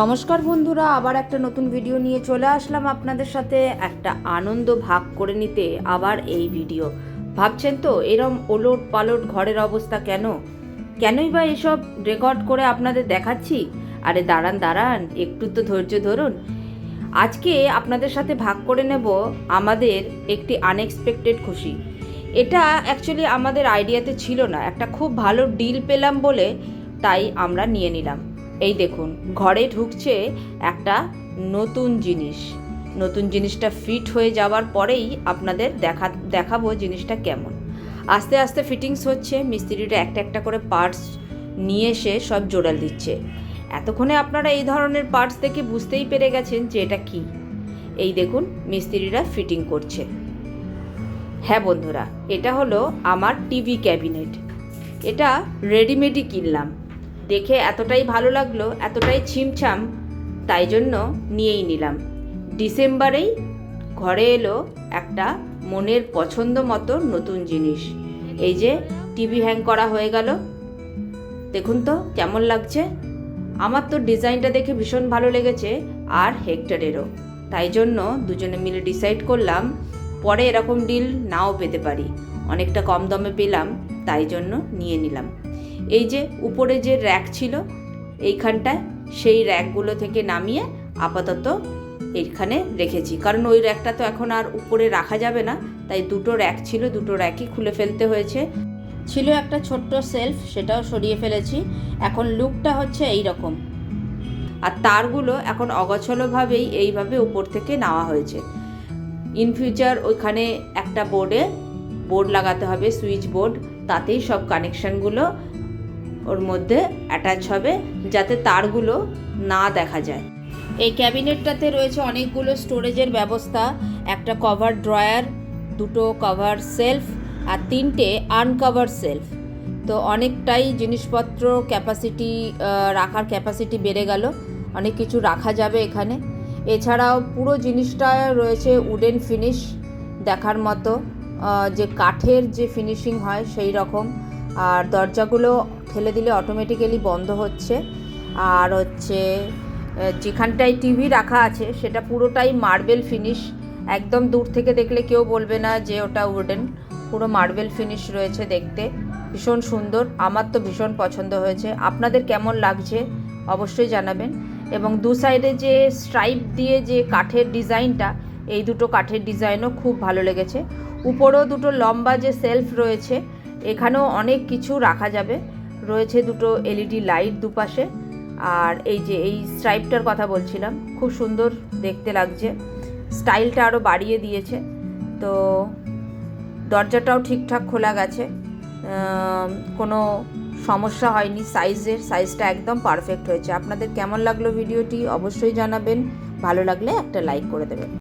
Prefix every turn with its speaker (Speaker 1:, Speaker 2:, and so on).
Speaker 1: নমস্কার বন্ধুরা, আবার একটা নতুন ভিডিও নিয়ে চলে আসলাম আপনাদের সাথে। একটা আনন্দ ভাগ করে নিতে আবার এই ভিডিও ভাবছেন তো, এরম ওলট পালট ঘরের অবস্থা কেন? কেনই বা এসব রেকর্ড করে আপনাদের দেখাচ্ছি? আরে দাঁড়ান দাঁড়ান, একটু তো ধৈর্য ধরুন। আজকে আপনাদের সাথে ভাগ করে নেব আমাদের একটি আনএক্সপেক্টেড খুশি। এটা অ্যাকচুয়ালি আমাদের আইডিয়াতে ছিল না। একটা খুব ভালো ডিল পেলাম বলে তাই আমরা নিয়ে নিলাম। এই দেখুন, ঘরে ঢুকছে একটা নতুন জিনিস। নতুন জিনিসটা ফিট হয়ে যাওয়ার পরেই আপনাদের দেখা, দেখাবো জিনিসটা কেমন। আস্তে আস্তে ফিটিংস হচ্ছে মিস্ত্রিটা একটা একটা করে পার্টস নিয়ে এসে সব জোড়াল দিচ্ছে। এতক্ষণে আপনারা এই ধরনের পার্টস দেখে বুঝতেই পেরে গেছেন যে এটা কি। এই দেখুন, মিস্ত্রিরা ফিটিং করছে। হ্যাঁ বন্ধুরা, এটা হলো আমার টিভি ক্যাবিনেট এটা রেডিমেডই কিনলাম। দেখে এতটাই ভালো লাগল, এতটাই ছিমছাম, তাই জন্য নিয়েই নিলাম। ডিসেম্বরেই ঘরে এলো একটা মনের পছন্দ মতো নতুন জিনিস। এই যে টিভি হ্যাং করা হয়ে গেল। দেখুন তো কেমন লাগছে। আমার তো ডিজাইনটা দেখে ভীষণ ভালো লেগেছে, আর হেক্টরেরও। তাই জন্য দুজনে মিলে ডিসাইড করলাম, পরে এরকম ডিল নাও পেতে পারি। অনেকটা কম দামে পেলাম, তাই জন্য নিয়ে নিলাম। এই যে উপরে যে র্যাক ছিল, এইখানটায় সেই র্যাকগুলো থেকে নামিয়ে আপাতত এইখানে রেখেছি। কারণ ওই র্যাকটা তো এখন আর উপরে রাখা যাবে না, তাই দুটো র্যাক ছিল, দুটো র্যাকই খুলে ফেলতে হয়েছে। ছিল একটা ছোট্ট সেলফ, সেটাও সরিয়ে ফেলেছি। এখন লুকটা হচ্ছে এই রকম আর তারগুলো এখন অগছলভাবেই এইভাবে উপর থেকে নেওয়া হয়েছে। ইন ফিউচার ওইখানে একটা বোর্ডে বোর্ড লাগাতে হবে, সুইচ বোর্ড, তাতেই সব কানেকশানগুলো ওর মধ্যে অ্যাটাচ হবে যাতে তারগুলো না দেখা যায়। এই ক্যাবিনেটটাতে রয়েছে অনেকগুলো স্টোরেজের ব্যবস্থা, একটা কভার ড্রয়ার দুটো কভার সেলফ আর তিনটে আনকভার সেলফ তো অনেকটাই জিনিসপত্র ক্যাপাসিটি রাখার ক্যাপাসিটি বেড়ে গেল, অনেক কিছু রাখা যাবে এখানে। এছাড়াও পুরো জিনিসটা রয়েছে উডেন ফিনিশ দেখার মতো যে কাঠের যে ফিনিশিং হয় সেই রকম। আর দরজাগুলো ঠেলে দিলে অটোমেটিক্যালি বন্ধ হচ্ছে। আর হচ্ছে যেখানটায় টিভি রাখা আছে, সেটা পুরোটাই মার্বেল ফিনিশ একদম দূর থেকে দেখলে কেউ বলবে না যে ওটা উডেন পুরো মার্বেল ফিনিশ রয়েছে দেখতে। ভীষণ সুন্দর। আমার তো ভীষণ পছন্দ হয়েছে। আপনাদের কেমন লাগছে অবশ্যই জানাবেন। এবং দু সাইডে যে স্ট্রাইপ দিয়ে যে কাঠের ডিজাইনটা, এই দুটো কাঠের ডিজাইনও খুব ভালো লেগেছে। উপরেও দুটো লম্বা যে সেলফ রয়েছে, এখানেও অনেক কিছু রাখা যাবে। রয়েছে দুটো এলইডি লাইট দুপাশে। আর এই যে এই স্ট্রাইপটার কথা বলছিলাম, খুব সুন্দর দেখতে লাগছে। স্টাইলটা আরও বাড়িয়ে দিয়েছে। তো দরজাটাও ঠিকঠাক খোলা গেছে। কোনো সমস্যা হয়নি সাইজের, সাইজটা একদম পারফেক্ট হয়েছে। আপনাদের কেমন লাগল ভিডিওটি অবশ্যই জানাবেন। ভালো লাগলে একটা লাইক করে দেবেন।